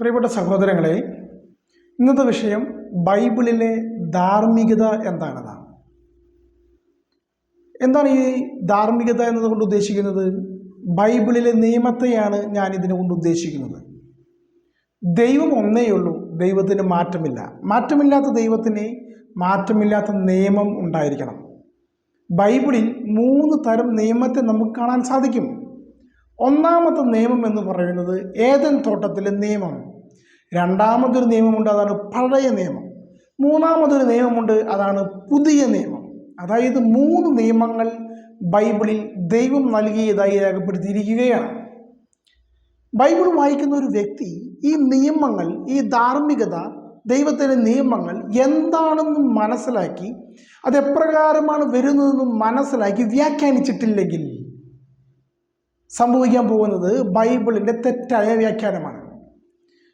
പ്രിയപ്പെട്ട സഹോദരങ്ങളെ ഇന്നത്തെ വിഷയം ബൈബിളിലെ ധാർമ്മികത എന്താണെന്നാണ്. എന്താണ് ഈ ധാർമ്മികത എന്നതുകൊണ്ട് ഉദ്ദേശിക്കുന്നത്? ബൈബിളിലെ നിയമത്തെയാണ് ഞാൻ ഇതിനെ കൊണ്ട് ഉദ്ദേശിക്കുന്നത്. ദൈവം ഒന്നേ ഉള്ളൂ ദൈവത്തിന് മാറ്റമില്ല. മാറ്റമില്ലാത്ത ദൈവത്തിന് മാറ്റമില്ലാത്ത നിയമം ഉണ്ടായിരിക്കണം. ബൈബിളിൽ മൂന്ന് തരം നിയമത്തെ നമുക്ക് കാണാൻ സാധിക്കും. ഒന്നാമത്തെ നിയമം എന്ന് പറയുന്നത് ഏതൻ തോട്ടത്തിലെ നിയമം. രണ്ടാമതൊരു നിയമമുണ്ട് അതാണ് പഴയ നിയമം. മൂന്നാമതൊരു നിയമമുണ്ട് അതാണ് പുതിയ നിയമം. അതായത് മൂന്ന് നിയമങ്ങൾ ബൈബിളിൽ ദൈവം നൽകിയതായി രേഖപ്പെടുത്തിയിരിക്കുകയാണ്. ബൈബിൾ വായിക്കുന്ന ഒരു വ്യക്തി ഈ നിയമങ്ങൾ ഈ ധാർമ്മികത ദൈവത്തിന്റെ നിയമങ്ങൾ എന്താണെന്ന് മനസ്സിലാക്കി അതെപ്രകാരമാണ് വരുന്നതെന്ന് മനസ്സിലാക്കി വ്യാഖ്യാനിച്ചിട്ടില്ലെങ്കിൽ സംഭവിക്കാൻ പോകുന്നത് ബൈബിളിന്റെ തെറ്റായ വ്യാഖ്യാനമാണ്.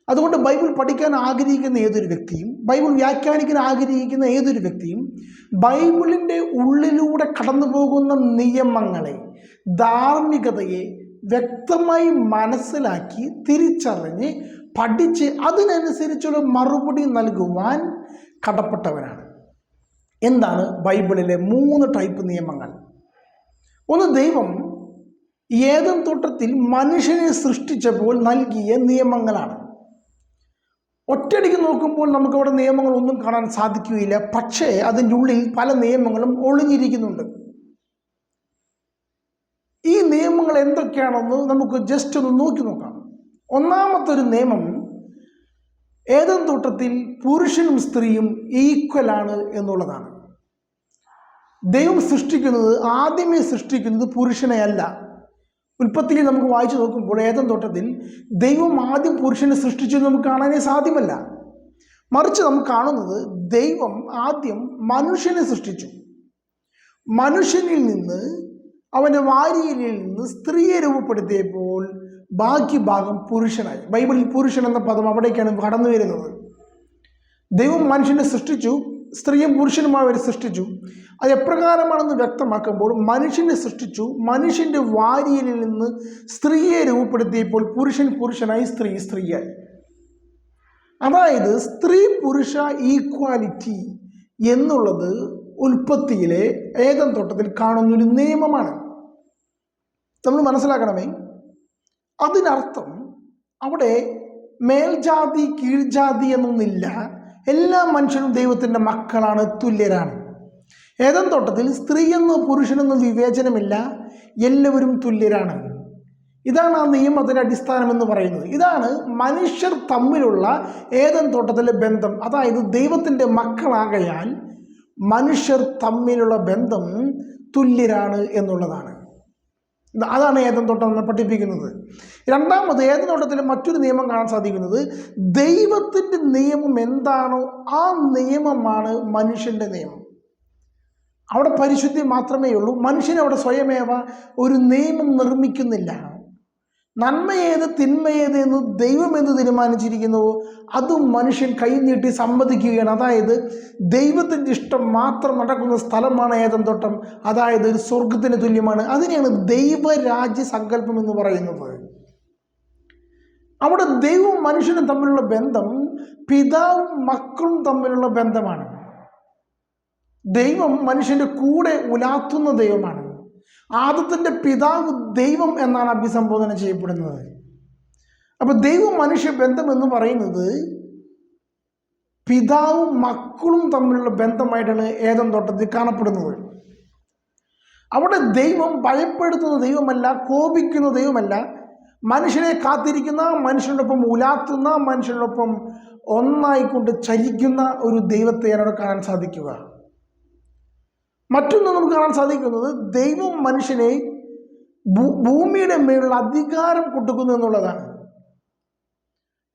അതുകൊണ്ട് ബൈബിൾ പഠിക്കാൻ ആഗ്രഹിക്കുന്ന ഏതൊരു വ്യക്തിയും ബൈബിൾ വ്യാഖ്യാനിക്കാൻ ആഗ്രഹിക്കുന്ന ഏതൊരു വ്യക്തിയും ബൈബിളിന്റെ ഉള്ളിലൂടെ കടന്നു പോകുന്ന നിയമങ്ങളെ ധാർമ്മികതയെ വ്യക്തമായി മനസ്സിലാക്കി തിരിച്ചറിഞ്ഞ് പഠിച്ച് അതിനനുസരിച്ചുള്ള മറുപടി നൽകുവാൻ കടപ്പെട്ടവനാണ് എന്താണ് ബൈബിളിലെ മൂന്ന് ടൈപ്പ് നിയമങ്ങൾ? ഒന്ന് ദൈവം ഏതും തോട്ടത്തിൽ മനുഷ്യനെ സൃഷ്ടിച്ചപ്പോൾ നൽകിയ നിയമങ്ങളാണ്. ഒറ്റയടിക്ക് നോക്കുമ്പോൾ നമുക്കവിടെ നിയമങ്ങളൊന്നും കാണാൻ സാധിക്കുകയില്ല. പക്ഷേ അതിന്റെ ഉള്ളിൽ പല നിയമങ്ങളും ഒളിഞ്ഞിരിക്കുന്നുണ്ട്. ഈ നിയമങ്ങൾ എന്തൊക്കെയാണെന്ന് നമുക്ക് ജസ്റ്റ് ഒന്ന് നോക്കി നോക്കാം. ഒന്നാമത്തെ ഒരു നിയമം ഏതും തോട്ടത്തിൽ പുരുഷനും സ്ത്രീയും ഈക്വലാണ് എന്നുള്ളതാണ്. ദൈവം സൃഷ്ടിക്കുന്നത് ആദ്യമേ സൃഷ്ടിക്കുന്നത് പുരുഷനെയല്ല. ഉൽപ്പത്തിയിൽ നമുക്ക് വായിച്ചു നോക്കുമ്പോൾ ഏതം തോട്ടത്തിൽ ദൈവം ആദ്യം പുരുഷനെ സൃഷ്ടിച്ചു നമുക്ക് കാണാനേ സാധ്യമല്ല. മറിച്ച് നമുക്ക് കാണുന്നത് ദൈവം ആദ്യം മനുഷ്യനെ സൃഷ്ടിച്ചു. മനുഷ്യനിൽ നിന്ന് അവന്റെ വാരിയലിൽ നിന്ന് സ്ത്രീയെ രൂപപ്പെടുത്തിയപ്പോൾ ബാക്കി ഭാഗം പുരുഷനായി. ബൈബിളിൽ പുരുഷൻ എന്ന പദം അവിടേക്കാണ് കടന്നു വരുന്നത് ദൈവം മനുഷ്യനെ സൃഷ്ടിച്ചു സ്ത്രീയും പുരുഷനുമായി അവർ സൃഷ്ടിച്ചു. അത് എപ്രകാരമാണെന്ന് വ്യക്തമാക്കുമ്പോൾ മനുഷ്യനെ സൃഷ്ടിച്ചു. മനുഷ്യന്റെ വാരിയലിൽ നിന്ന് സ്ത്രീയെ രൂപപ്പെടുത്തിയപ്പോൾ പുരുഷൻ പുരുഷനായി സ്ത്രീ സ്ത്രീയായി. അതായത് സ്ത്രീ പുരുഷ ഈക്വാലിറ്റി എന്നുള്ളത് ഉൽപ്പത്തിയിലെ ഏതം തോട്ടത്തിൽ കാണുന്നൊരു നിയമമാണ്. നമ്മൾ മനസ്സിലാക്കണമേ? അതിനർത്ഥം അവിടെ മേൽജാതി കീഴ്ജാതി എന്നൊന്നില്ല. എല്ലാ മനുഷ്യരും ദൈവത്തിന്റെ മക്കളാണ് തുല്യരാണ്. ഏതം തോട്ടത്തിൽ സ്ത്രീയെന്നോ പുരുഷനെന്നോ വിവേചനമില്ല എല്ലാവരും തുല്യരാണ്. ഇതാണ് ആ നിയമത്തിന്റെ അടിസ്ഥാനം എന്ന് പറയുന്നത്. ഇതാണ് മനുഷ്യർ തമ്മിലുള്ള ഏതൻ തോട്ടത്തിലെ ബന്ധം. അതായത് ദൈവത്തിന്റെ മക്കളാകയാൽ മനുഷ്യർ തമ്മിലുള്ള ബന്ധം തുല്യരാണ് എന്നുള്ളതാണ്. അതാണ് ഏതൻ തോട്ടം നമ്മൾ പഠിപ്പിക്കുന്നത്. രണ്ടാമത് ഏതൻ തോട്ടത്തിൽ മറ്റൊരു നിയമം കാണാൻ സാധിക്കുന്നത് ദൈവത്തിന്റെ നിയമം എന്താണോ ആ നിയമമാണ് മനുഷ്യന്റെ നിയമം. അവിടെ പരിശുദ്ധി മാത്രമേ ഉള്ളൂ മനുഷ്യൻ അവിടെ സ്വയമേവ ഒരു നിയമം നിർമ്മിക്കുന്നില്ല. നന്മയേത് തിന്മയേത് എന്ന് ദൈവം എന്ന് തീരുമാനിച്ചിരിക്കുന്നുവോ അതും മനുഷ്യൻ കൈനീട്ടി സമ്മതിക്കുകയാണ്. അതായത് ദൈവത്തിന്റെ ഇഷ്ടം മാത്രം നടക്കുന്ന സ്ഥലമാണ് ഏതം തോട്ടം. അതായത് ഒരു സ്വർഗത്തിന് തുല്യമാണ്. അതിനെയാണ് ദൈവരാജ്യ സങ്കല്പം എന്ന് പറയുന്നത്. അവിടെ ദൈവവും മനുഷ്യനും തമ്മിലുള്ള ബന്ധം പിതാവും മക്കളും തമ്മിലുള്ള ബന്ധമാണ്. ദൈവം മനുഷ്യന്റെ കൂടെ ഉലാത്തുന്ന ദൈവമാണ്. ആദത്തിന്റെ പിതാവ് ദൈവം എന്നാണ് അഭിസംബോധന ചെയ്യപ്പെടുന്നത്. അപ്പോൾ ദൈവം മനുഷ്യ ബന്ധം എന്ന് പറയുന്നത് പിതാവും മക്കളും തമ്മിലുള്ള ബന്ധമായിട്ടാണ് ഏതം തോട്ടത്തിൽ കാണപ്പെടുന്നത്. അവിടെ ദൈവം ഭയപ്പെടുത്തുന്ന ദൈവമല്ല കോപിക്കുന്ന ദൈവമല്ല. മനുഷ്യനെ കാത്തിരിക്കുന്ന മനുഷ്യനോടൊപ്പം ഉലാത്തുന്ന മനുഷ്യനോടൊപ്പം ഒന്നായിക്കൊണ്ട് ചലിക്കുന്ന ഒരു ദൈവത്തെ അവിടെ കാണാൻ സാധിക്കുക. മറ്റൊന്ന് നമുക്ക് കാണാൻ സാധിക്കുന്നത് ദൈവം മനുഷ്യനെ ഭൂമിയുടെ മേലുള്ള അധികാരം കൊടുക്കുന്നു എന്നുള്ളതാണ്.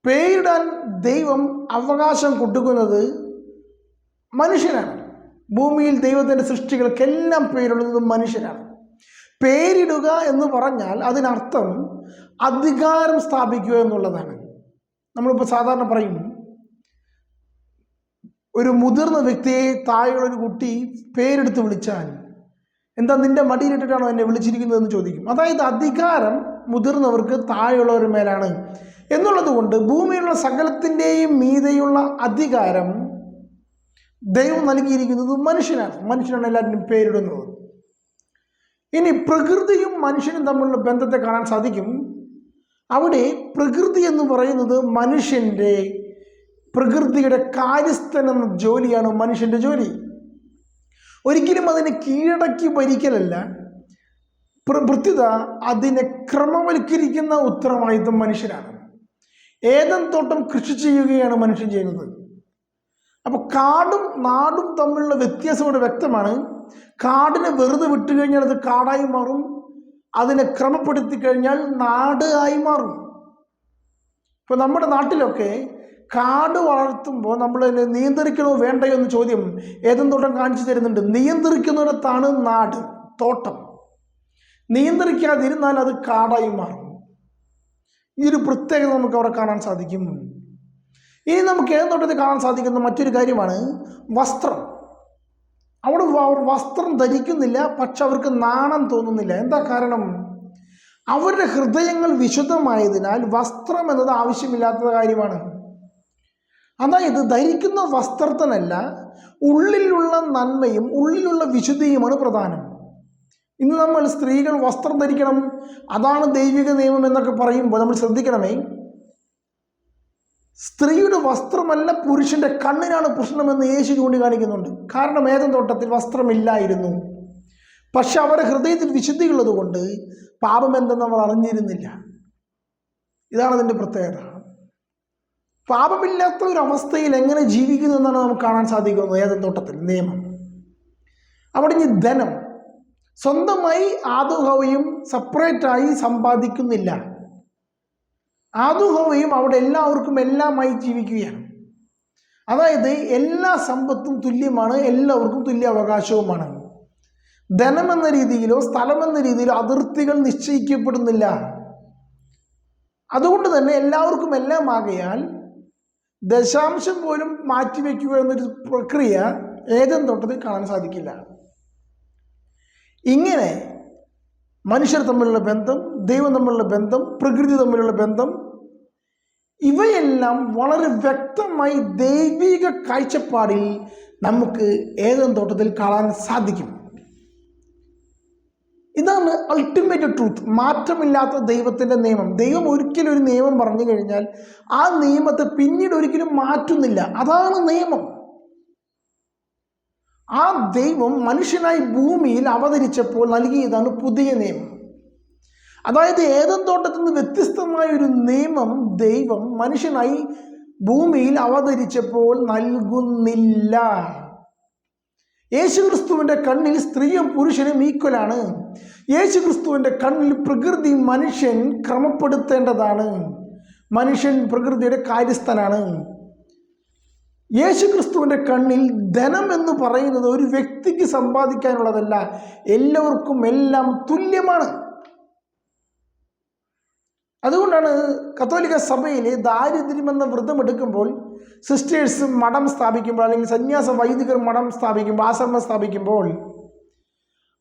പേരിടാൻ ദൈവം അവകാശം കൊടുക്കുന്നത് മനുഷ്യനാണ്. ഭൂമിയിൽ ദൈവത്തിന്റെ സൃഷ്ടികൾക്കെല്ലാം പേരുള്ളത് മനുഷ്യനാണ്. പേരിടുക എന്ന് പറഞ്ഞാൽ അതിനർത്ഥം അധികാരം സ്ഥാപിക്കുക എന്നുള്ളതാണ്. നമ്മളിപ്പോൾ സാധാരണ പറയും ഒരു മുതിർന്ന വ്യക്തിയെ താഴെയുള്ള ഒരു കുട്ടി പേരെടുത്ത് വിളിച്ചാൽ എന്താ നിന്റെ മടിയിലിട്ടിട്ടാണോ എന്നെ വിളിച്ചിരിക്കുന്നത് എന്ന് ചോദിക്കും. അതായത് അധികാരം മുതിർന്നവർക്ക് താഴെയുള്ളവർ മേലാണ്. എന്നുള്ളത് കൊണ്ട് ഭൂമിയിലുള്ള സകലത്തിന്റെയും മീതെയുള്ള അധികാരം ദൈവം നൽകിയിരിക്കുന്നത് മനുഷ്യനാണ്. മനുഷ്യനാണ് എല്ലാവരും പേരിടുന്നത്. ഇനി പ്രകൃതിയും മനുഷ്യനും തമ്മിലുള്ള ബന്ധത്തെ കാണാൻ സാധിക്കും. അവിടെ പ്രകൃതി എന്ന് പറയുന്നത് മനുഷ്യന്റെ പ്രകൃതിയുടെ കാര്യസ്ഥൻ എന്ന ജോലിയാണ് മനുഷ്യന്റെ ജോലി. ഒരിക്കലും അതിനെ കീഴടക്കി ഭരിക്കലല്ല. പ്രവൃത്തിത അതിനെ ക്രമവൽക്കരിക്കുന്ന ഉത്തരവാദിത്വം മനുഷ്യനാണ് ഏതൻ തോട്ടം കൃഷി ചെയ്യുകയാണ് മനുഷ്യൻ ചെയ്യുന്നത്. അപ്പോൾ കാടും നാടും തമ്മിലുള്ള വ്യത്യാസം ഇവിടെ വ്യക്തമാണ്. കാടിനെ വെറുതെ വിട്ടു കഴിഞ്ഞാൽ അത് കാടായി മാറും. അതിനെ ക്രമപ്പെടുത്തി കഴിഞ്ഞാൽ നാട് ആയി മാറും. ഇപ്പോൾ നമ്മുടെ നാട്ടിലൊക്കെ കാട് വളർത്തുമ്പോൾ നമ്മൾ അതിനെ നിയന്ത്രിക്കണോ വേണ്ടയോ എന്ന ചോദ്യം ഏതും തോട്ടം കാണിച്ചു തരുന്നുണ്ട്. നിയന്ത്രിക്കുന്നിടത്താണ് നാട് തോട്ടം. നിയന്ത്രിക്കാതിരുന്നാൽ അത് കാടായി മാറും. ഈ ഒരു പ്രത്യേകത നമുക്ക് അവിടെ കാണാൻ സാധിക്കും. ഇനി നമുക്ക് ഏതോട്ടത്തിൽ കാണാൻ സാധിക്കുന്ന മറ്റൊരു കാര്യമാണ് വസ്ത്രം. അവിടെ വസ്ത്രം ധരിക്കുന്നില്ല പക്ഷെ അവർക്ക് നാണം തോന്നുന്നില്ല. എന്താ കാരണം? അവരുടെ ഹൃദയങ്ങൾ വിശുദ്ധമായതിനാൽ വസ്ത്രം എന്നത് ആവശ്യമില്ലാത്ത കാര്യമാണ്. അതായത് ധരിക്കുന്ന വസ്ത്രത്തിനല്ല ഉള്ളിലുള്ള നന്മയും ഉള്ളിലുള്ള വിശുദ്ധിയുമാണ് പ്രധാനം. ഇന്ന് നമ്മൾ സ്ത്രീകൾ വസ്ത്രം ധരിക്കണം അതാണ് ദൈവിക നിയമം എന്നൊക്കെ പറയുമ്പോൾ നമ്മൾ ശ്രദ്ധിക്കണമേ. സ്ത്രീയുടെ വസ്ത്രമല്ല പുരുഷന്റെ കണ്ണിനാണ് പ്രശ്നമെന്ന് യേശു ചൂണ്ടിക്കാണിക്കുന്നുണ്ട് കാരണം ഏതം തോട്ടത്തിൽ വസ്ത്രമില്ലായിരുന്നു. പക്ഷെ അവരുടെ ഹൃദയത്തിൽ വിശുദ്ധിയുള്ളത് കൊണ്ട് പാപം എന്തെന്ന് അവർ അറിഞ്ഞിരുന്നില്ല. ഇതാണ് അതിന്റെ പ്രത്യേകത. പാപമില്ലാത്ത ഒരു അവസ്ഥയിൽ എങ്ങനെ ജീവിക്കുന്നു എന്നാണ് നമുക്ക് കാണാൻ സാധിക്കുന്നത്. ഏതൻ തോട്ടത്തിൽ? നിയമം. അവിടെ ഇനി ധനം. സ്വന്തമായി ആദുഹവയും സെപ്പറേറ്റായി സമ്പാദിക്കുന്നില്ല. ആദുഹവയും അവിടെ എല്ലാവർക്കും എല്ലാമായി ജീവിക്കുകയാണ്. അതായത് എല്ലാ സമ്പത്തും തുല്യമാണ് എല്ലാവർക്കും തുല്യ അവകാശവുമാണ്. ധനം എന്ന രീതിയിലോ സ്ഥലം എന്ന രീതിയിലോ അതിർത്തികൾ നിശ്ചയിക്കപ്പെടുന്നില്ല. അതുകൊണ്ട് തന്നെ എല്ലാവർക്കും എല്ലാം ആകയാൽ ദശാംശം പോലും മാറ്റിവെക്കുക എന്നൊരു പ്രക്രിയ ഏതെന്ന് തോട്ടത്തിൽ കാണാൻ സാധിക്കില്ല. ഇങ്ങനെ മനുഷ്യർ തമ്മിലുള്ള ബന്ധം ദൈവം തമ്മിലുള്ള ബന്ധം പ്രകൃതി തമ്മിലുള്ള ബന്ധം ഇവയെല്ലാം വളരെ വ്യക്തമായി ദൈവിക കാഴ്ചപ്പാടിൽ നമുക്ക് ഏതെന്ന് തോട്ടത്തിൽ കാണാൻ സാധിക്കും. ഇതാണ് അൾട്ടിമേറ്റ് ട്രൂത്ത് മാറ്റമില്ലാത്ത ദൈവത്തിന്റെ നിയമം. ദൈവം ഒരിക്കലും ഒരു നിയമം പറഞ്ഞു കഴിഞ്ഞാൽ ആ നിയമത്തെ പിന്നീട് ഒരിക്കലും മാറ്റുന്നില്ല. അതാണ് നിയമം. ആ ദൈവം മനുഷ്യനായി ഭൂമിയിൽ അവതരിച്ചപ്പോൾ നൽകിയതാണ് പുതിയ നിയമം. അതായത് ഏതൻ തോട്ടത്തിൽ നിന്ന് വ്യത്യസ്തമായ ഒരു നിയമം ദൈവം മനുഷ്യനായി ഭൂമിയിൽ അവതരിച്ചപ്പോൾ നൽകുന്നില്ല. യേശുക്രിസ്തുവിന്റെ കണ്ണിൽ സ്ത്രീയും പുരുഷനും ഈക്വലാണ്. യേശുക്രിസ്തുവിന്റെ കണ്ണിൽ പ്രകൃതി മനുഷ്യൻ ക്രമപ്പെടുത്തേണ്ടതാണ്. മനുഷ്യൻ പ്രകൃതിയുടെ കാര്യസ്ഥനാണ്. യേശുക്രിസ്തുവിന്റെ കണ്ണിൽ ധനം എന്ന് പറയുന്നത് ഒരു വ്യക്തിക്ക് സമ്പാദിക്കാനുള്ളതല്ല എല്ലാവർക്കും എല്ലാം തുല്യമാണ്. അതുകൊണ്ടാണ് കത്തോലിക്ക സഭയിൽ ദാരിദ്ര്യമെന്ന വ്രതം എടുക്കുമ്പോൾ സിസ്റ്റേഴ്സ് മഠം സ്ഥാപിക്കുമ്പോൾ അല്ലെങ്കിൽ സന്യാസ വൈദികർ മഠം സ്ഥാപിക്കുമ്പോൾ ആശ്രമം സ്ഥാപിക്കുമ്പോൾ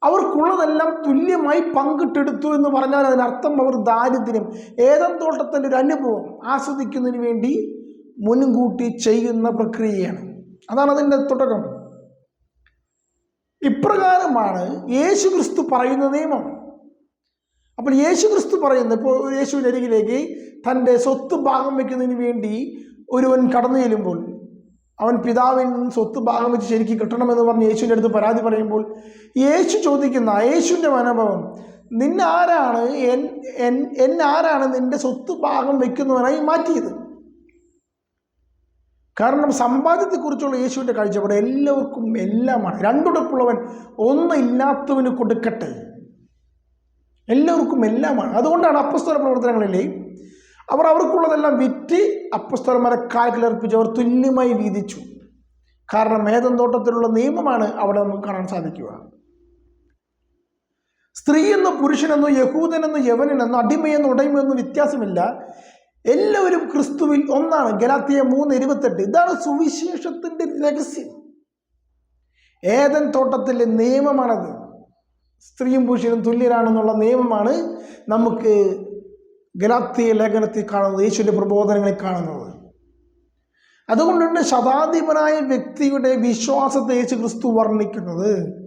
അവർക്കുള്ളതെല്ലാം തുല്യമായി പങ്കിട്ടെടുത്തു എന്ന് പറഞ്ഞാൽ അതിനർത്ഥം അവർ ദാരിദ്ര്യം ഏതം തോട്ടത്തിന്റെ ഒരു അനുഭവം ആസ്വദിക്കുന്നതിന് വേണ്ടി മുൻകൂട്ടി ചെയ്യുന്ന പ്രക്രിയയാണ്. അതാണ് അതിന്റെ തുടക്കം. ഇപ്രകാരമാണ് യേശു ക്രിസ്തു പറയുന്ന നിയമം. അപ്പോൾ യേശു ക്രിസ്തു പറയുന്നത് ഇപ്പോൾ യേശുവിന്റെ അരികിലേക്ക് തന്റെ സ്വത്ത് ഭാഗം വയ്ക്കുന്നതിന് വേണ്ടി ഒരുവൻ കടന്നു ചെല്ലുമ്പോൾ അവൻ പിതാവിൽ നിന്ന് സ്വത്ത് ഭാഗം വെച്ച് ശരിക്കും കിട്ടണമെന്ന് പറഞ്ഞ് യേശുവിന്റെ അടുത്ത് പരാതി പറയുമ്പോൾ യേശു ചോദിക്കുന്ന യേശുവിന്റെ മനോഭാവം നിന്നാരാണ് എൻ എൻ എന്നാരാണ് നിന്റെ സ്വത്ത് ഭാഗം വയ്ക്കുന്നവനായി മാറ്റിയത്? കാരണം സമ്പാദ്യത്തെക്കുറിച്ചുള്ള യേശുവിന്റെ കാഴ്ചപ്പാട് എല്ലാവർക്കും എല്ലാമാണ്. രണ്ടുടപ്പുള്ളവൻ ഒന്നില്ലാത്തവന് കൊടുക്കട്ടെ. എല്ലാവർക്കും എല്ലാമാണ്. അതുകൊണ്ടാണ് അപ്പസ്തല പ്രവർത്തനങ്ങളിലെ അവർ അവർക്കുള്ളതെല്ലാം വിറ്റ് അപ്പസ്തലന്മാരെ കാൽക്കിലർപ്പിച്ച് അവർ തുല്യമായി വീതിച്ചു. കാരണം ഏതം തോട്ടത്തിലുള്ള നിയമമാണ് അവിടെ നമുക്ക് കാണാൻ സാധിക്കുക. സ്ത്രീയെന്നോ പുരുഷനെന്നോ യഹൂദനെന്നോ യവനെന്നോ അടിമയെന്നോ ഉടമയെന്നോ വ്യത്യാസമില്ല. എല്ലാവരും ക്രിസ്തുവിൽ ഒന്നാണ്. ഗലാത്തിയ മൂന്ന് ഇരുപത്തെട്ട്. ഇതാണ് സുവിശേഷത്തിന്റെ രഹസ്യം. ഏതൻ തോട്ടത്തിലെ നിയമമാണത്. സ്ത്രീയും പുരുഷനും തുല്യരാണെന്നുള്ള നിയമമാണ് നമുക്ക് ഗലാത്തിയ ലേഖനത്തിൽ കാണുന്നത് യേശുവിന്റെ പ്രബോധനങ്ങളിൽ കാണുന്നത്. അതുകൊണ്ടാണ് ശതാധിപനായ വ്യക്തിയുടെ വിശ്വാസത്തെ യേശു ക്രിസ്തു വർണിക്കുന്നത്.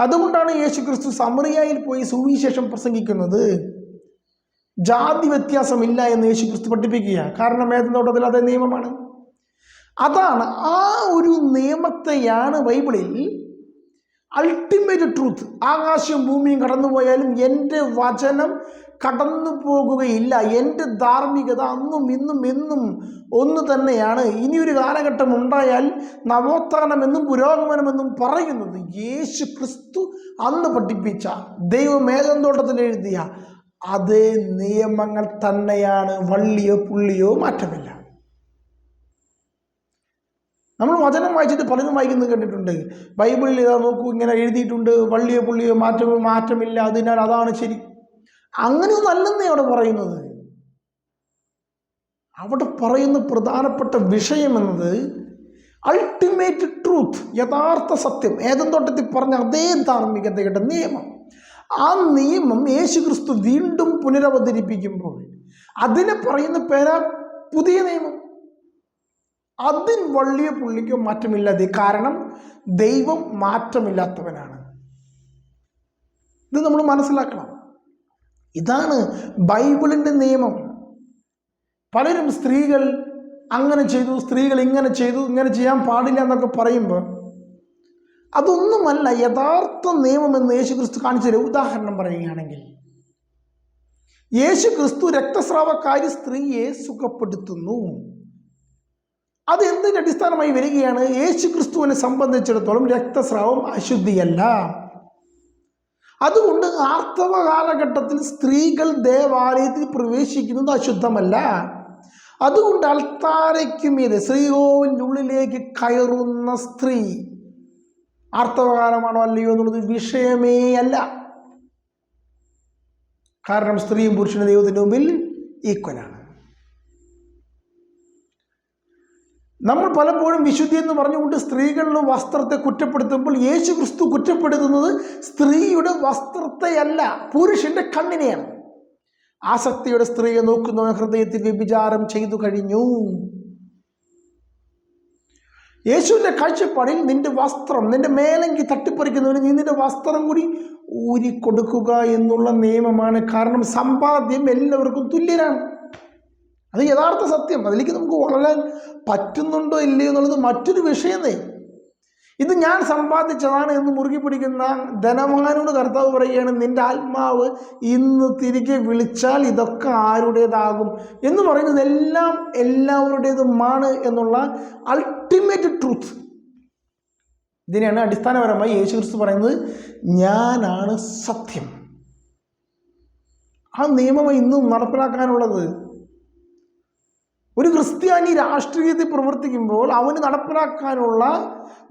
അതുകൊണ്ടാണ് യേശു ക്രിസ്തു സമറിയായിൽ പോയി സുവിശേഷം പ്രസംഗിക്കുന്നത്. ജാതി വ്യത്യാസമില്ല എന്ന് യേശു ക്രിസ്തു പഠിപ്പിക്കുക കാരണം ഏതെന്നോട്ടത്തിൽ അതേ നിയമമാണ്. അതാണ് ആ ഒരു നിയമത്തെയാണ് ബൈബിളിൽ അൾട്ടിമേറ്റ് ട്രൂത്ത് ആകാശവും ഭൂമിയും കടന്നുപോയാലും എന്റെ വചനം കടന്നു പോകുകയില്ല എന്റെ ധാർമ്മികത അന്നും ഇന്നും എന്നും ഒന്ന് തന്നെയാണ്. ഇനിയൊരു കാലഘട്ടം ഉണ്ടായാൽ നവോത്ഥാനമെന്നും പുരോഗമനമെന്നും പറയുന്നത് യേശു ക്രിസ്തു അന്ന് പഠിപ്പിച്ച ദൈവമേഘന്തോട്ടത്തിൽ എഴുതിയ അതേ നിയമങ്ങൾ തന്നെയാണ് വള്ളിയോ പുള്ളിയോ മാറ്റമില്ല. നമ്മൾ വചനം വായിച്ചിട്ട് പലരും വായിക്കുന്നത് കണ്ടിട്ടുണ്ട്. ബൈബിളിൽ ഇതാ നോക്കൂ ഇങ്ങനെ എഴുതിയിട്ടുണ്ട് വള്ളിയോ പുള്ളിയോ മാറ്റമോ മാറ്റമില്ല അതിനാൽ അതാണ് ശരി. അങ്ങനെയൊന്നും അല്ലെന്നേ അവിടെ പറയുന്നത്. അവിടെ പറയുന്ന പ്രധാനപ്പെട്ട വിഷയം എന്നത് അൾട്ടിമേറ്റ് ട്രൂത്ത് യഥാർത്ഥ സത്യം ഏതും തോട്ടത്തിൽ പറഞ്ഞ അതേ ധാർമ്മികതയുടെ നിയമം. ആ നിയമം യേശു ക്രിസ്തു വീണ്ടും പുനരവതരിപ്പിക്കുമ്പോൾ അതിനെ പറയുന്ന പേരാ പുതിയ നിയമം. അതിന് വള്ളിയ പുള്ളിക്കോ മാറ്റമില്ലാതെ. കാരണം ദൈവം മാറ്റമില്ലാത്തവനാണ്. ഇത് നമ്മൾ മനസ്സിലാക്കണം. ഇതാണ് ബൈബിളിന്റെ നിയമം. പലരും സ്ത്രീകൾ അങ്ങനെ ചെയ്തു സ്ത്രീകൾ ഇങ്ങനെ ചെയ്തു ഇങ്ങനെ ചെയ്യാൻ പാടില്ല എന്നൊക്കെ പറയുമ്പോൾ അതൊന്നുമല്ല യഥാർത്ഥ നിയമം എന്ന് യേശു ക്രിസ്തു കാണിച്ചൊരു ഉദാഹരണം പറയുകയാണെങ്കിൽ യേശു ക്രിസ്തു രക്തസ്രാവക്കാരി സ്ത്രീയെ സുഖപ്പെടുത്തുന്നു. അത് എന്തിന്റെ അടിസ്ഥാനമായി വരികയാണ്? യേശു ക്രിസ്തുവിനെ സംബന്ധിച്ചിടത്തോളം രക്തസ്രാവം അശുദ്ധിയല്ല. അതുകൊണ്ട് ആർത്തവ കാലഘട്ടത്തിൽ സ്ത്രീകൾ ദേവാലയത്തിൽ പ്രവേശിക്കുന്നത് അശുദ്ധമല്ല. അതുകൊണ്ട് അൾത്താരയ്ക്ക് മീതെ ശ്രീകോവിന്റെ ഉള്ളിലേക്ക് കയറുന്ന സ്ത്രീ ആർത്തവകാലമാണോ അല്ലയോ എന്നുള്ളത് വിഷയമേ അല്ല. കാരണം സ്ത്രീയും പുരുഷനും ദൈവത്തിന്റെ മുമ്പിൽ ഈക്വലാണ്. നമ്മൾ പലപ്പോഴും വിശുദ്ധി എന്ന് പറഞ്ഞുകൊണ്ട് സ്ത്രീകളുടെ വസ്ത്രത്തെ കുറ്റപ്പെടുത്തുമ്പോൾ യേശു ക്രിസ്തു കുറ്റപ്പെടുത്തുന്നത് സ്ത്രീയുടെ വസ്ത്രത്തെയല്ല പുരുഷന്റെ കണ്ണിനെയാണ്. ആസക്തിയുടെ സ്ത്രീയെ നോക്കുന്നവൻ ഹൃദയത്തിൽ വ്യഭിചാരം ചെയ്തു കഴിഞ്ഞു. യേശുവിന്റെ കാഴ്ചപ്പാടിൽ നിന്റെ വസ്ത്രം നിന്റെ മേലങ്കി തട്ടിപ്പറിക്കുന്നവന് നീ നിന്റെ വസ്ത്രം കൂടി ഊരിക്കൊടുക്കുക എന്നുള്ള നിയമമാണ്. കാരണം സമ്പാദ്യം എല്ലാവർക്കും തുല്യരാണ്. അത് യഥാർത്ഥ സത്യം. അതിലേക്ക് നമുക്ക് വളരാൻ പറ്റുന്നുണ്ടോ ഇല്ലയോ എന്നുള്ളത് മറ്റൊരു വിഷയമേ ഇത് ഞാൻ സമ്പാദിച്ചതാണ് എന്ന് മുറുകി പിടിക്കുന്ന ധനവാനോട് കർത്താവ് പറയുകയാണ് നിന്റെ ആത്മാവ് ഇന്ന് തിരികെ വിളിച്ചാൽ ഇതൊക്കെ ആരുടേതാകും? എന്ന് പറയുന്നത് എല്ലാം എല്ലാവരുടേതുമാണ് എന്നുള്ള അൾട്ടിമേറ്റ് ട്രൂത്ത് ഇതിനെയാണ് അടിസ്ഥാനപരമായി യേശു ക്രിസ്തു പറയുന്നത് ഞാനാണ് സത്യം. ആ നിയമം ഇന്നും നടപ്പിലാക്കാനുള്ളത്. ഒരു ക്രിസ്ത്യാനി രാഷ്ട്രീയത്തിൽ പ്രവർത്തിക്കുമ്പോൾ അവന് നടപ്പിലാക്കാനുള്ള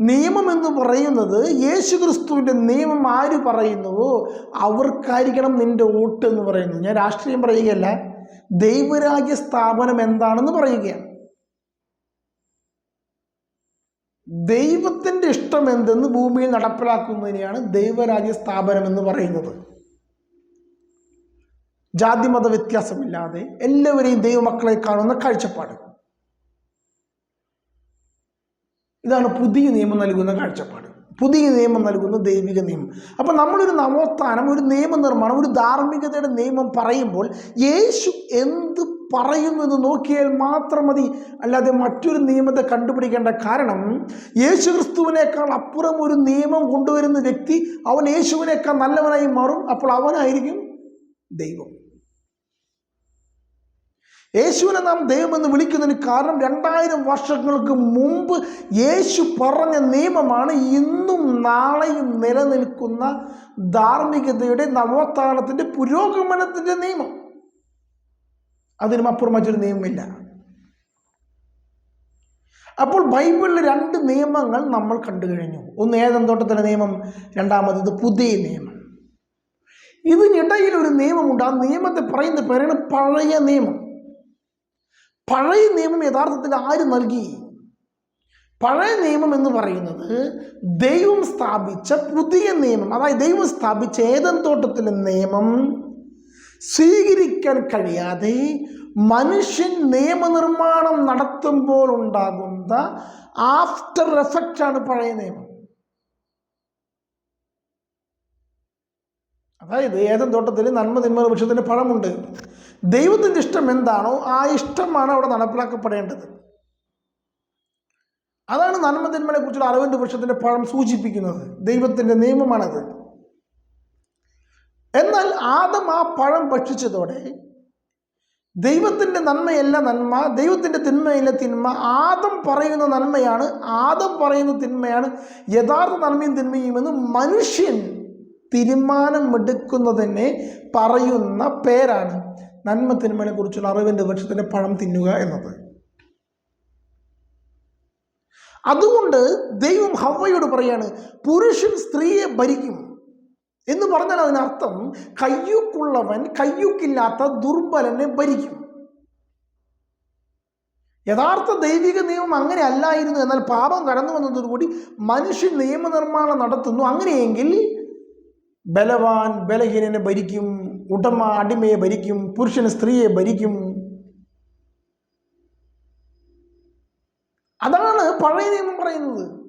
നിയമം എന്ന് പറയുന്നത് യേശു ക്രിസ്തുവിന്റെ നിയമം ആര് പറയുന്നുവോ അവർക്കായിരിക്കണം നിന്റെ വോട്ട് എന്ന് പറയുന്നത്. ഞാൻ രാഷ്ട്രീയം പറയുകയല്ല ദൈവരാജ്യ സ്ഥാപനം എന്താണെന്ന് പറയുകയാണ്. ദൈവത്തിന്റെ ഇഷ്ടം എന്തെന്ന് ഭൂമിയിൽ നടപ്പിലാക്കുന്നതിനെയാണ് ദൈവരാജ്യ സ്ഥാപനം എന്ന് പറയുന്നത്. ജാതിമത വ്യത്യാസമില്ലാതെ എല്ലാവരെയും ദൈവമക്കളെ കാണുന്ന കാഴ്ചപ്പാട്. ഇതാണ് പുതിയ നിയമം നൽകുന്ന കാഴ്ചപ്പാട്. പുതിയ നിയമം നൽകുന്ന ദൈവിക നിയമം. അപ്പം നമ്മളൊരു നവോത്ഥാനം ഒരു നിയമനിർമ്മാണം ഒരു ധാർമ്മികതയുടെ നിയമം പറയുമ്പോൾ യേശു എന്ത് പറയുന്നു എന്ന് നോക്കിയാൽ മാത്രം മതി. അല്ലാതെ മറ്റൊരു നിയമത്തെ കണ്ടുപിടിക്കേണ്ട കാരണം യേശു ക്രിസ്തുവിനേക്കാൾ അപ്പുറം ഒരു നിയമം കൊണ്ടുവരുന്ന വ്യക്തി അവൻ യേശുവിനേക്കാൾ നല്ലവനായി മാറും. അപ്പോൾ അവനായിരിക്കും ദൈവം. യേശുവിനെ നാം ദൈവമെന്ന് വിളിക്കുന്നതിന് കാരണം രണ്ടായിരം വർഷങ്ങൾക്ക് മുമ്പ് യേശു പറഞ്ഞ നിയമമാണ് ഇന്നും നാളെയും നിലനിൽക്കുന്ന ധാർമ്മികതയുടെ നവോത്ഥാനത്തിന്റെ പുരോഗമനത്തിന്റെ നിയമം. അതിനും അപ്പുറം മറ്റൊരു നിയമമില്ല. അപ്പോൾ ബൈബിളിൽ രണ്ട് നിയമങ്ങൾ നമ്മൾ കണ്ടു കഴിഞ്ഞു. ഒന്ന് ഏതെന്തോട്ടത്തിലെ നിയമം രണ്ടാമത്തത് പുതിയ നിയമം. ഇതിനിടയിൽ ഒരു നിയമമുണ്ട്. ആ നിയമത്തെ പറയുന്ന പേരാണ് പഴയ നിയമം. പഴയ നിയമം യഥാർത്ഥത്തിൽ ആര് നൽകി? പഴയ നിയമം എന്ന് പറയുന്നത് ദൈവം സ്ഥാപിച്ച പുതിയ നിയമം. അതായത് ദൈവം സ്ഥാപിച്ച ഏതൻ തോട്ടത്തിലെ നിയമം സ്വീകരിക്കാൻ കഴിയാതെ മനുഷ്യൻ നിയമനിർമ്മാണം നടത്തുമ്പോൾ ഉണ്ടാകുന്ന ആഫ്റ്റർ എഫക്റ്റാണ് പഴയ നിയമം. അതായത് ഏതൻ തോട്ടത്തിൽ നന്മ തിന്മ വൃക്ഷത്തിന്റെ പഴമുണ്ട്. ദൈവത്തിന്റെ ഇഷ്ടം എന്താണോ ആ ഇഷ്ടമാണ് അവിടെ നടപ്പിലാക്കപ്പെടേണ്ടത്. അതാണ് നന്മ തിന്മനെ കുറിച്ചുള്ള അറിവിന്റെ വൃക്ഷത്തിന്റെ പഴം സൂചിപ്പിക്കുന്നത്. ദൈവത്തിന്റെ നിയമമാണത്. എന്നാൽ ആദം ആ പഴം ഭക്ഷിച്ചതോടെ ദൈവത്തിന്റെ നന്മയല്ല നന്മ ദൈവത്തിന്റെ തിന്മയല്ല തിന്മ ആദം പറയുന്ന നന്മയാണ് ആദം പറയുന്ന തിന്മയാണ് യഥാർത്ഥ നന്മയും തിന്മയും എന്ന് മനുഷ്യൻ തീരുമാനമെടുക്കുന്നതിനെ പറയുന്ന പേരാണ് നന്മ തിന്മനെ കുറിച്ചുള്ള അറിവിന്റെ വൃക്ഷത്തിന്റെ പഴം തിന്നുക എന്നത്. അതുകൊണ്ട് ദൈവം ഹവയോട് പറയാണ് പുരുഷൻ സ്ത്രീയെ ഭരിക്കും. എന്ന് പറഞ്ഞാൽ അതിനർത്ഥം കയ്യൂക്കുള്ളവൻ കയ്യൂക്കില്ലാത്ത ദുർബലനെ ഭരിക്കും. യഥാർത്ഥ ദൈവിക നിയമം അങ്ങനെ അല്ലായിരുന്നു എന്നാൽ പാപം കടന്നു വന്നതോടുകൂടി മനുഷ്യ നിയമനിർമ്മാണം നടത്തുന്നു. അങ്ങനെയെങ്കിൽ ബലവാൻ ബലഹീനനെ ഭരിക്കും ഉടമ അടിമയെ ഭരിക്കും പുരുഷന് സ്ത്രീയെ ഭരിക്കും. അതാണ് പഴയ നിയമം പറയുന്നത്.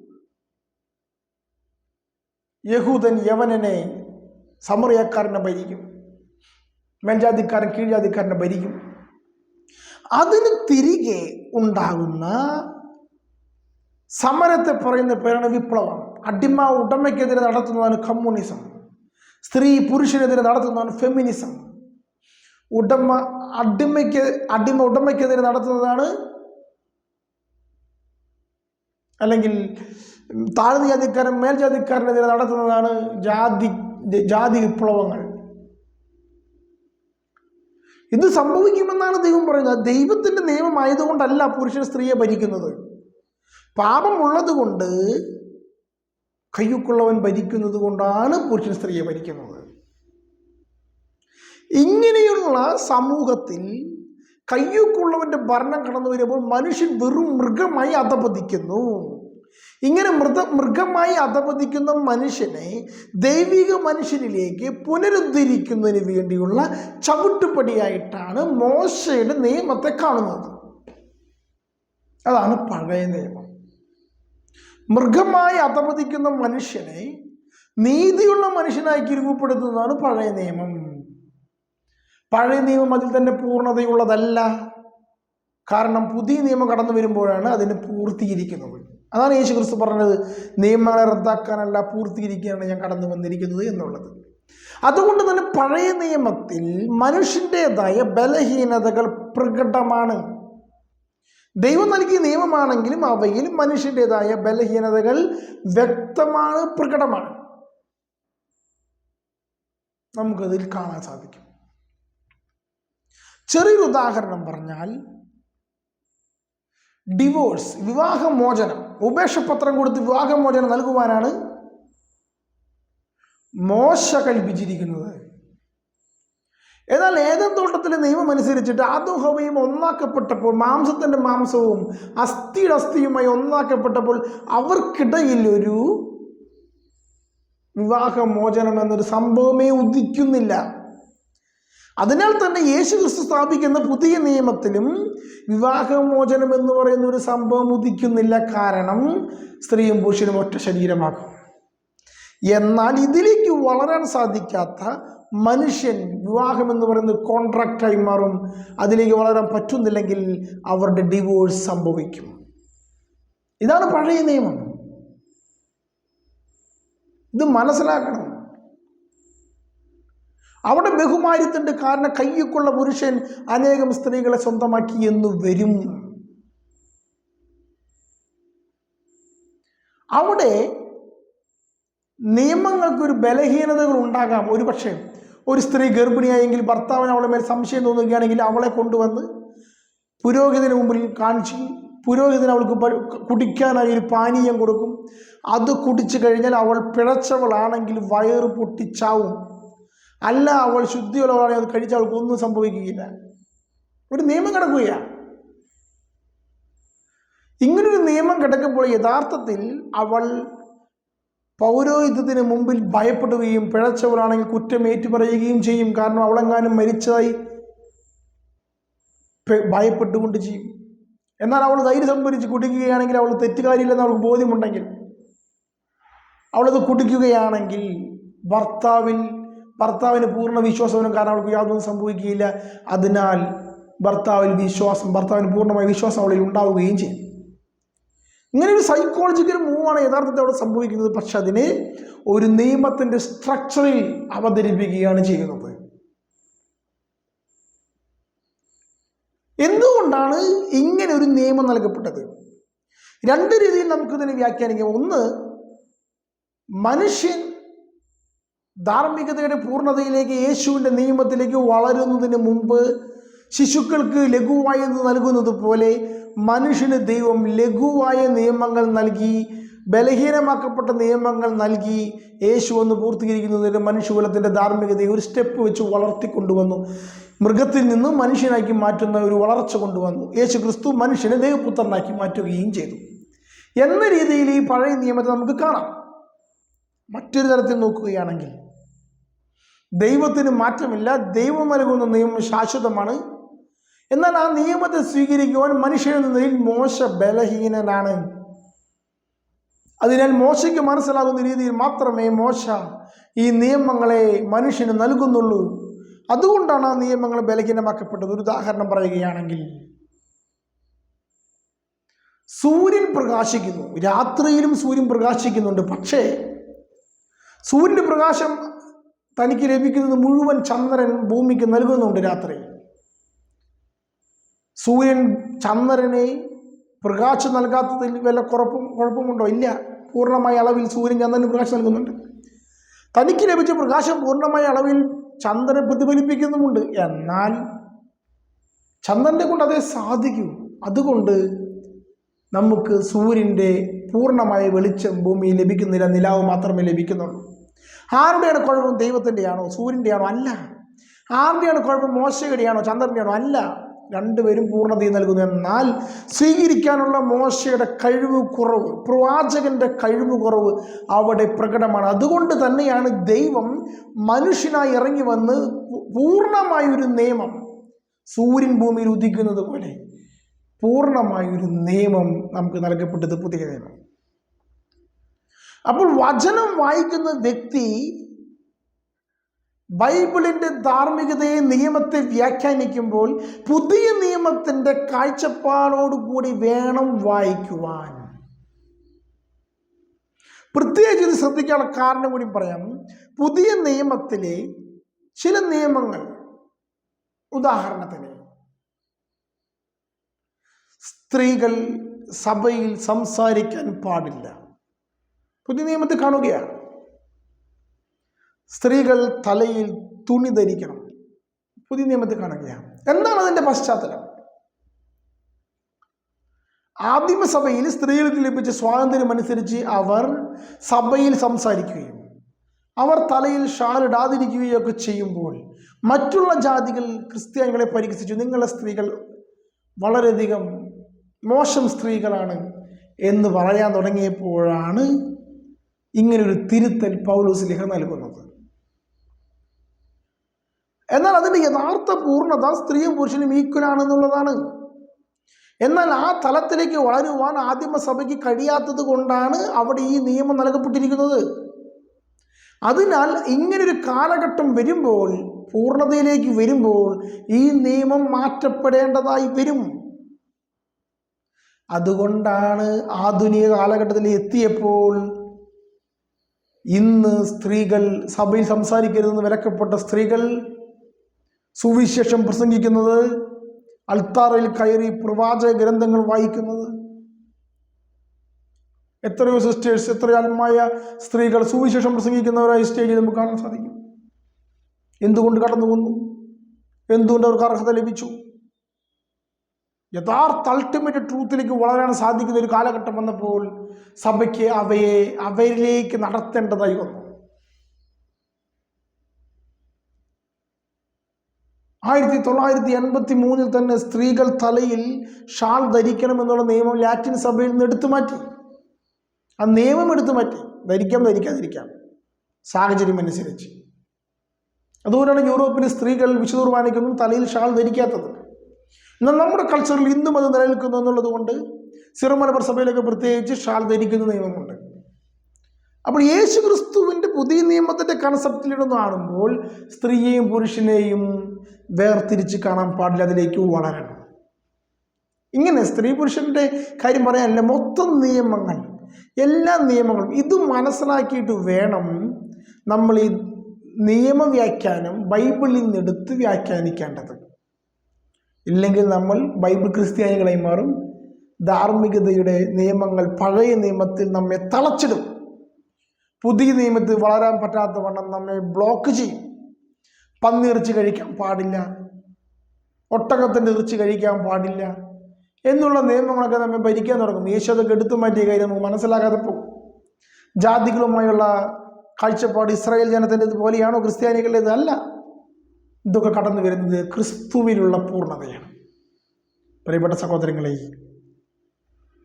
യഹൂദൻ യവനനെ സമറിയക്കാരനെ ഭരിക്കും. മേൽജാതിക്കാരൻ കീഴ്ജാതിക്കാരനെ ഭരിക്കും. അതിന് തിരികെ ഉണ്ടാകുന്ന സമരത്തെ പറയുന്ന പേരാണ് വിപ്ലവം. അടിമ ഉടമയ്ക്കെതിരെ നടത്തുന്നതാണ് കമ്മ്യൂണിസം. സ്ത്രീ പുരുഷനെതിരെ നടത്തുന്നതാണ് ഫെമിനിസം ഉടമ അടിമയ്ക്ക് അടിമ ഉടമയ്ക്കെതിരെ നടത്തുന്നതാണ് അല്ലെങ്കിൽ താഴ്ന്ന ജാതിക്കാരൻ മേൽജാതിക്കാരനെതിരെ നടത്തുന്നതാണ് ജാതി ജാതി വിപ്ലവങ്ങൾ. ഇത് സംഭവിക്കുമെന്നാണ് ദൈവം പറയുന്നത്. ദൈവത്തിന്റെ നിയമമായതുകൊണ്ടല്ല പുരുഷൻ സ്ത്രീയെ ഭരിക്കുന്നത്. പാപമുള്ളത് കൊണ്ട് കയ്യൊക്കുള്ളവൻ ഭരിക്കുന്നത് കൊണ്ടാണ് പുരുഷൻ സ്ത്രീയെ ഭരിക്കുന്നത്. ഇങ്ങനെയുള്ള സമൂഹത്തിൽ കയ്യൊക്കുള്ളവന്റെ ഭരണം കടന്നു വരുമ്പോൾ മനുഷ്യൻ വെറും മൃഗമായി അധപതിക്കുന്നു. ഇങ്ങനെ മൃത മൃഗമായി അധപതിക്കുന്ന മനുഷ്യനെ ദൈവിക മനുഷ്യനിലേക്ക് പുനരുദ്ധരിക്കുന്നതിന് വേണ്ടിയുള്ള ചവിട്ടുപടിയായിട്ടാണ് മോശയുടെ നിയമത്തെ കാണുന്നത്. അതാണ് പഴയ നിയമം. മൃഗമായി അധപതിക്കുന്ന മനുഷ്യനെ നീതിയുള്ള മനുഷ്യനാക്കി രൂപപ്പെടുത്തുന്നതാണ് പഴയ നിയമം. പഴയ നിയമം അതിൽ തന്നെ പൂർണതയുള്ളതല്ല. കാരണം പുതിയ നിയമം കടന്നു വരുമ്പോഴാണ് അതിന് പൂർത്തീകരിക്കുന്നത്. അതാണ് യേശു ക്രിസ്തു പറഞ്ഞത് നിയമങ്ങളെ റദ്ദാക്കാനല്ല പൂർത്തീകരിക്കാനാണ് ഞാൻ കടന്നു വന്നിരിക്കുന്നത് എന്നുള്ളത്. അതുകൊണ്ട് തന്നെ പഴയ നിയമത്തിൽ മനുഷ്യന്റെതായ ബലഹീനതകൾ പ്രകടമാണ്. ദൈവം നൽകിയ നിയമമാണെങ്കിലും അവയിൽ മനുഷ്യന്റെതായ ബലഹീനതകൾ വ്യക്തമാണ് പ്രകടമാണ്. നമുക്കതിൽ കാണാൻ സാധിക്കും. ചെറിയൊരു ഉദാഹരണം പറഞ്ഞാൽ ഡിവോഴ്സ് വിവാഹമോചനം. ഉപേക്ഷപത്രം കൊടുത്ത് വിവാഹമോചനം നൽകുവാനാണ് മോശ കൽപ്പിച്ചിരിക്കുന്നത്. എന്നാൽ ഏതൻ തോട്ടത്തിലെ നിയമം അനുസരിച്ചിട്ട് ആദ്യം ഹവയും ഒന്നാക്കപ്പെട്ടപ്പോൾ മാംസത്തിന്റെ മാംസവും അസ്ഥിയുടെ അസ്ഥിയുമായി ഒന്നാക്കപ്പെട്ടപ്പോൾ അവർക്കിടയിൽ ഒരു വിവാഹമോചനം എന്നൊരു സംഭവമേ ഉദിക്കുന്നില്ല. അതിനാൽ തന്നെ യേശു ക്രിസ്തു സ്ഥാപിക്കുന്ന പുതിയ നിയമത്തിലും വിവാഹമോചനം എന്ന് പറയുന്ന ഒരു സംഭവം ഉദിക്കുന്നില്ല. കാരണം സ്ത്രീയും പുരുഷനും ഒറ്റ ശരീരമാകും. എന്നാൽ ഇതിലേക്ക് വളരാൻ സാധിക്കാത്ത മനുഷ്യൻ വിവാഹം എന്ന് പറയുന്നത് കോൺട്രാക്റ്റായി മാറും. അതിലേക്ക് വളരാൻ പറ്റുന്നില്ലെങ്കിൽ അവരുടെ ഡിവോഴ്സ് സംഭവിക്കും. ഇതാണ് പഴയ നിയമം. ഇത് മനസ്സിലാക്കണം. അവിടെ ബഹുമാരിത്തിന്റെ കാരണം കയ്യൊക്കുള്ള പുരുഷൻ അനേകം സ്ത്രീകളെ സ്വന്തമാക്കി എന്ന് വരും. അവിടെ നിയമങ്ങൾക്കൊരു ബലഹീനതകൾ ഉണ്ടാകാം ഒരു പക്ഷേ ഒരു സ്ത്രീ ഗർഭിണിയായെങ്കിൽ ഭർത്താവിന് അവളെ മേൽ സംശയം തോന്നുകയാണെങ്കിൽ അവളെ കൊണ്ടുവന്ന് പുരോഹിതന് മുമ്പിൽ കാണിച്ച് പുരോഹിതൻ അവൾക്ക് കുടിക്കാനായി ഒരു പാനീയം കൊടുക്കും. അത് കുടിച്ചു കഴിഞ്ഞാൽ അവൾ പിഴച്ചവളാണെങ്കിൽ വയറ് പൊട്ടിച്ചാവും. അല്ല അവൾ ശുദ്ധിയുള്ളവളാണെങ്കിൽ അത് കഴിച്ചാൽ അവൾക്ക് ഒന്നും സംഭവിക്കുകയില്ല. ഒരു നിയമം കിടക്കുകയാണ് ഇങ്ങനൊരു നിയമം കിടക്കുമ്പോൾ യഥാർത്ഥത്തിൽ അവൾ പൗരോഹിത്യത്തിന് മുമ്പിൽ ഭയപ്പെടുകയും പിഴച്ചവളാണെങ്കിൽ കുറ്റം ഏറ്റുപറയുകയും ചെയ്യും. കാരണം അവളെങ്ങാനും മരിച്ചതായി ഭയപ്പെട്ടുകൊണ്ട് ചെയ്യും. എന്നാൽ അവൾ ധൈര്യം സംഭരിച്ച് കുടിക്കുകയാണെങ്കിൽ അവൾ തെറ്റുകാരില്ലെന്ന് അവൾക്ക് ബോധ്യമുണ്ടെങ്കിൽ അവളത് കുടിക്കുകയാണെങ്കിൽ ഭർത്താവിൻ ഭർത്താവിന് പൂർണ വിശ്വാസവനും കാരണം അവൾക്ക് യാതൊന്നും സംഭവിക്കുകയില്ല. അതിനാൽ ഭർത്താവിൽ വിശ്വാസം ഭർത്താവിന് പൂർണമായ വിശ്വാസം അവളിൽ ഉണ്ടാവുകയും ചെയ്യും. ഇങ്ങനെ ഒരു സൈക്കോളജിക്കൽ മൂവാണ് യഥാർത്ഥത്തിൽ അവിടെ സംഭവിക്കുന്നത്. പക്ഷെ അതിനെ ഒരു നിയമത്തിന്റെ സ്ട്രക്ചറിൽ അവതരിപ്പിക്കുകയാണ് ചെയ്യുന്നത്. എന്തുകൊണ്ടാണ് ഇങ്ങനെ ഒരു നിയമം നൽകപ്പെട്ടത്? രണ്ട് രീതിയിൽ നമുക്കിതിനെ വ്യാഖ്യാനിക്കാം. ഒന്ന് മനുഷ്യൻ ധാർമ്മികതയുടെ പൂർണതയിലേക്ക് യേശുവിന്റെ നിയമത്തിലേക്ക് വളരുന്നതിന് മുമ്പ് ശിശുക്കൾക്ക് ലഘുവായി നൽകുന്നത് പോലെ മനുഷ്യന് ദൈവം ലഘുവായ നിയമങ്ങൾ നൽകി ബലഹീനമാക്കപ്പെട്ട നിയമങ്ങൾ നൽകി യേശു ഒന്ന് പൂർത്തീകരിക്കുന്നതിന് മനുഷ്യകുലത്തിന്റെ ധാർമ്മികതയെ ഒരു സ്റ്റെപ്പ് വെച്ച് വളർത്തിക്കൊണ്ടുവന്നു. മൃഗത്തിൽ നിന്ന് മനുഷ്യനാക്കി മാറ്റുന്ന ഒരു വളർച്ച കൊണ്ടുവന്നു. യേശു ക്രിസ്തു മനുഷ്യനെ ദൈവപുത്രനാക്കി മാറ്റുകയും ചെയ്തു. എന്ന രീതിയിൽ ഈ പഴയ നിയമത്തെ നമുക്ക് കാണാം. മറ്റൊരു തരത്തിൽ നോക്കുകയാണെങ്കിൽ ദൈവത്തിന് മാറ്റമില്ല ദൈവം നൽകുന്ന നിയമം ശാശ്വതമാണ്. എന്നാൽ ആ നിയമത്തെ സ്വീകരിക്കുവാൻ മനുഷ്യൻ നിലയിൽ മോശ ബലഹീനനാണ്. അതിനാൽ മോശയ്ക്ക് മനസ്സിലാകുന്ന രീതിയിൽ മാത്രമേ മോശ ഈ നിയമങ്ങളെ മനുഷ്യന് നൽകുന്നുള്ളൂ. അതുകൊണ്ടാണ് ആ നിയമങ്ങൾ ബലഹീനമാക്കപ്പെട്ടത്. ഒരു ഉദാഹരണം പറയുകയാണെങ്കിൽ സൂര്യൻ പ്രകാശിക്കുന്നു. രാത്രിയിലും സൂര്യൻ പ്രകാശിക്കുന്നുണ്ട്. പക്ഷേ സൂര്യന്റെ പ്രകാശം തനിക്ക് ലഭിക്കുന്നത് മുഴുവൻ ചന്ദ്രൻ ഭൂമിക്ക് നൽകുന്നുണ്ട് രാത്രി. സൂര്യൻ ചന്ദ്രനെ പ്രകാശം നൽകാത്തതിൽ വല്ല കുറപ്പും കുഴപ്പമുണ്ടോ? ഇല്ല. പൂർണമായ അളവിൽ സൂര്യൻ ചന്ദ്രന് പ്രകാശം നൽകുന്നുണ്ട്. തനിക്ക് ലഭിച്ച പ്രകാശം പൂർണമായ അളവിൽ ചന്ദ്രനെ പ്രതിഫലിപ്പിക്കുന്നുമുണ്ട്. എന്നാൽ ചന്ദ്രനെ കൊണ്ട് അതേ സാധിക്കൂ. അതുകൊണ്ട് നമുക്ക് സൂര്യന്റെ പൂർണമായ വെളിച്ചം ഭൂമിയിൽ ലഭിക്കുന്നില്ല. നിലാവ് മാത്രമേ ലഭിക്കുന്നുള്ളൂ. ആരുടെയാണ് കുഴപ്പം? ദൈവത്തിന്റെയാണോ സൂര്യന്റെയാണോ അല്ല. ആരുടെയാണ് കുഴപ്പം? മോശയുടെയാണോ? ചന്ദ്രന്റെയാണോ അല്ല. രണ്ടുപേരും പൂർണതയും നൽകുന്നു. എന്നാൽ സ്വീകരിക്കാനുള്ള മോശയുടെ കഴിവ് കുറവ് പ്രവാചകന്റെ കഴിവ് കുറവ് അവിടെ പ്രകടമാണ്. അതുകൊണ്ട് തന്നെയാണ് ദൈവം മനുഷ്യനായി ഇറങ്ങി വന്ന് പൂർണമായൊരു നിയമം സൂര്യൻ ഭൂമിയിൽ ഉദിക്കുന്നത് പോലെ പൂർണമായൊരു നിയമം നമുക്ക് നൽകപ്പെട്ടത് പുതിയ നിയമം. അപ്പോൾ വചനം വായിക്കുന്ന വ്യക്തി ബൈബിളിന്റെ ധാർമ്മികതയെ നിയമത്തെ വ്യാഖ്യാനിക്കുമ്പോൾ പുതിയ നിയമത്തിന്റെ കാഴ്ചപ്പാടോടുകൂടി വേണം വായിക്കുവാൻ. പ്രത്യേകിച്ച് ഇത് ശ്രദ്ധിക്കാനുള്ള കാരണം കൂടി പറയാം. പുതിയ നിയമത്തിലെ ചില നിയമങ്ങൾ ഉദാഹരണത്തിന് സ്ത്രീകൾ സഭയിൽ സംസാരിക്കാൻ പാടില്ല. പുതിയ നിയമത്തിൽ കാണുകയാണ് സ്ത്രീകൾ തലയിൽ തുണി ധരിക്കണം. പുതിയ നിയമത്തിൽ കാണുകയാണ്. എന്താണ് അതിന്റെ പശ്ചാത്തലം? ആദിമസഭയിൽ സ്ത്രീകൾക്ക് ലഭിച്ച സ്വാതന്ത്ര്യം അനുസരിച്ച് അവർ സഭയിൽ സംസാരിക്കുകയും അവർ തലയിൽ ഒക്കെ ചെയ്യുമ്പോൾ മറ്റുള്ള ജാതികൾ ക്രിസ്ത്യാനികളെ പരിഹസിച്ചു. നിങ്ങളെ സ്ത്രീകൾ വളരെയധികം മോശം സ്ത്രീകളാണ് എന്ന് പറയാൻ തുടങ്ങിയപ്പോഴാണ് ഇങ്ങനൊരു തിരുത്തൽ പൗലോസ് ലിഹ നൽകുന്നത്. എന്നാൽ അതിന്റെ യഥാർത്ഥ പൂർണത സ്ത്രീയും പുരുഷനും ഈക്വൽ ആണെന്നുള്ളതാണ്. എന്നാൽ ആ തലത്തിലേക്ക് വളരുവാൻ ആദിമസഭയ്ക്ക് കഴിയാത്തത് കൊണ്ടാണ് അവിടെ ഈ നിയമം നൽകപ്പെട്ടിരിക്കുന്നത്. അതിനാൽ ഇങ്ങനൊരു കാലഘട്ടം വരുമ്പോൾ പൂർണതയിലേക്ക് വരുമ്പോൾ ഈ നിയമം മാറ്റപ്പെടേണ്ടതായി വരും. അതുകൊണ്ടാണ് ആധുനിക കാലഘട്ടത്തിൽ എത്തിയപ്പോൾ ഇന്ന് സ്ത്രീകൾ സഭയിൽ സംസാരിക്കരുതെന്ന് വിലക്കപ്പെട്ട സ്ത്രീകൾ സുവിശേഷം പ്രസംഗിക്കുന്നത് അൾത്താറയിൽ കയറി പ്രവാചക ഗ്രന്ഥങ്ങൾ വായിക്കുന്നത്. എത്രയോ സിസ്റ്റേഴ്സ് എത്രയോ ആത്മായ സ്ത്രീകൾ സുവിശേഷം പ്രസംഗിക്കുന്നവരായി സ്റ്റേജിൽ നമുക്ക് കാണാൻ സാധിക്കും. എന്തുകൊണ്ട് കടന്നു വന്നു? എന്തുകൊണ്ട് അവർക്ക് അർഹത ലഭിച്ചു? യഥാർത്ഥ അൾട്ടിമേറ്റ് ട്രൂത്തിലേക്ക് വളരാൻ സാധിക്കുന്ന ഒരു കാലഘട്ടം വന്നപ്പോൾ സഭയ്ക്ക് അവയെ അവരിലേക്ക് നടത്തേണ്ടതായി വന്നു. ആയിരത്തി തൊള്ളായിരത്തി എൺപത്തി മൂന്നിൽ തന്നെ സ്ത്രീകൾ തലയിൽ ഷാൾ ധരിക്കണം എന്നുള്ള നിയമം ലാറ്റിൻ സഭയിൽ നിന്ന് എടുത്തു മാറ്റി. ആ നിയമം എടുത്തു മാറ്റി. ധരിക്കാം ധരിക്കാതിരിക്കാം. സാഹചര്യം അനുസരിച്ച്. അതുകൊണ്ടാണ് യൂറോപ്പിലെ സ്ത്രീകൾ വിശുദ്ധ കുർബാനയ്ക്കൊന്നും തലയിൽ ഷാൾ ധരിക്കാത്തത്. എന്നാൽ നമ്മുടെ കൾച്ചറിൽ ഇന്നും അത് നിലനിൽക്കുന്നു എന്നുള്ളത് കൊണ്ട് സിറമലബർ സഭയിലൊക്കെ പ്രത്യേകിച്ച് ഷാൾ ധരിക്കുന്ന നിയമമുണ്ട്. അപ്പോൾ യേശു ക്രിസ്തുവിന്റെ പുതിയ നിയമത്തിന്റെ കൺസെപ്റ്റിലിടുന്ന കാണുമ്പോൾ സ്ത്രീയെയും പുരുഷനെയും വേർതിരിച്ച് കാണാൻ പാടില്ല അതിലേക്ക് വളരണം. ഇങ്ങനെ സ്ത്രീ പുരുഷന്റെ കാര്യം പറയാനല്ല മൊത്തം നിയമങ്ങൾ എല്ലാ നിയമങ്ങളും ഇത് മനസ്സിലാക്കിയിട്ട് വേണം നമ്മൾ ഈ നിയമവ്യാഖ്യാനം ബൈബിളിൽ നിന്നെടുത്ത് വ്യാഖ്യാനിക്കേണ്ടത്. ഇല്ലെങ്കിൽ നമ്മൾ ബൈബിൾ ക്രിസ്ത്യാനികളായി മാറും ധാർമ്മികതയുടെ നിയമങ്ങൾ പഴയ നിയമത്തിൽ നമ്മെ തളച്ചിടും. പുതിയ നിയമത്തിൽ വളരാൻ പറ്റാത്ത വണ്ണം നമ്മെ ബ്ലോക്ക് ചെയ്യും. പന്നിറച്ചി കഴിക്കാൻ പാടില്ല. ഒട്ടകത്തിന്റെ ഇറച്ചി കഴിക്കാൻ പാടില്ല. എന്നുള്ള നിയമങ്ങളൊക്കെ നമ്മെ ഭരിക്കാൻ തുടങ്ങും. യേശു അതൊക്കെ എടുത്തു മാറ്റിയ കാര്യം നമുക്ക് മനസ്സിലാകാതെ പോകും. ജാതികളുമായുള്ള കാഴ്ചപ്പാട് ഇസ്രായേൽ ജനത്തിന്റെ ഇതുപോലെയാണോ ക്രിസ്ത്യാനികളുടെ ഇതല്ല. ഇതൊക്കെ കടന്നു വരുന്നത് ക്രിസ്തുവിലുള്ള പൂർണതയാണ്. പ്രിയപ്പെട്ട സഹോദരങ്ങളെ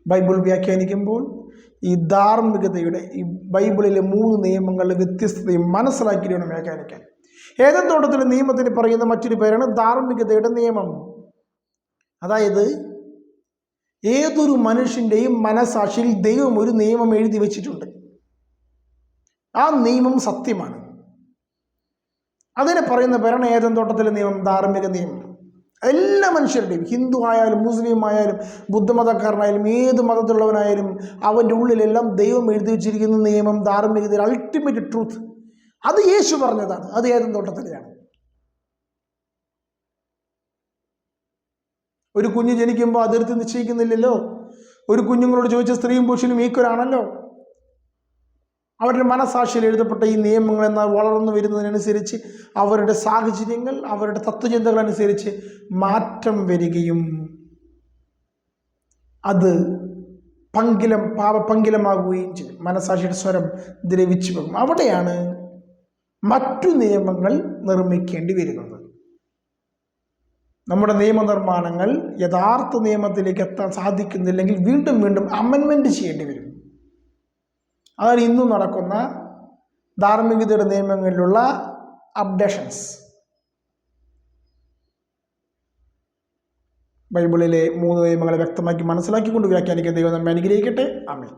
ബൈബിൾ വ്യാഖ്യാനിക്കുമ്പോൾ ഈ ധാർമ്മികതയുടെ ഈ ബൈബിളിലെ മൂന്ന് നിയമങ്ങളുടെ വ്യത്യസ്തതയും മനസ്സിലാക്കിയിട്ട് വേണം വ്യാഖ്യാനിക്കാൻ. ഏതൻ തോട്ടത്തിലെ നിയമത്തിന് പറയുന്ന മറ്റൊരു പേരാണ് ധാർമ്മികതയുടെ നിയമം. അതായത് ഏതൊരു മനുഷ്യന്റെയും മനസാക്ഷിയിൽ ദൈവം ഒരു നിയമം എഴുതി വച്ചിട്ടുണ്ട്. ആ നിയമം സത്യമാണ്. അതിനെ പറയുന്ന പേരാണ് ഏതൻ തോട്ടത്തിലെ നിയമം ധാർമ്മിക നിയമം. എല്ലാ മനുഷ്യരുടെയും ഹിന്ദു ആയാലും മുസ്ലിം ആയാലും ബുദ്ധമതക്കാരനായാലും ഏത് മതത്തിലുള്ളവനായാലും അവന്റെ ഉള്ളിലെല്ലാം ദൈവം എഴുതി വെച്ചിരിക്കുന്ന നിയമം ധാർമ്മികതയിൽ അൾട്ടിമേറ്റ് ട്രൂത്ത് അത് യേശു പറഞ്ഞതാണ്. അത് ഏതൻ തോട്ടത്തിലെയാണ്? ഒരു കുഞ്ഞ് ജനിക്കുമ്പോൾ അതിർത്തി നിശ്ചയിക്കുന്നില്ലല്ലോ. ഒരു കുഞ്ഞുങ്ങളോട് ചോദിച്ച സ്ത്രീയും പുരുഷനും ഈക്വലാണല്ലോ അവരുടെ മനസാക്ഷിയിൽ എഴുതപ്പെട്ട ഈ നിയമങ്ങൾ എന്ന വളർന്നു വരുന്നതിനനുസരിച്ച് അവരുടെ സാഹചര്യങ്ങൾ അവരുടെ തത്വചിന്തകൾ അനുസരിച്ച് മാറ്റം വരികയും അത് പങ്കിലം പാപപങ്കിലമാകുകയും ചെയ്യും. മനസാക്ഷിയുടെ സ്വരം ദ്രവിച്ചു പോകും. അവിടെയാണ് മറ്റു നിയമങ്ങൾ നിർമ്മിക്കേണ്ടി വരുന്നത്. നമ്മുടെ നിയമനിർമ്മാണങ്ങൾ യഥാർത്ഥ നിയമത്തിലേക്ക് എത്താൻ സാധിക്കുന്നില്ലെങ്കിൽ വീണ്ടും വീണ്ടും അമെൻമെന്റ് ചെയ്യേണ്ടി വരും. അതാണ് ഇന്നും നടക്കുന്ന ധാർമ്മികതയുടെ നിയമങ്ങളിലുള്ള അപ്ഡേഷൻസ്. ബൈബിളിലെ മൂന്ന് നിയമങ്ങളെ വ്യക്തമാക്കി മനസ്സിലാക്കിക്കൊണ്ട് വ്യാഖ്യാനിക്കുന്ന ദൈവം നമ്മെ അനുഗ്രഹിക്കട്ടെ. ആമേ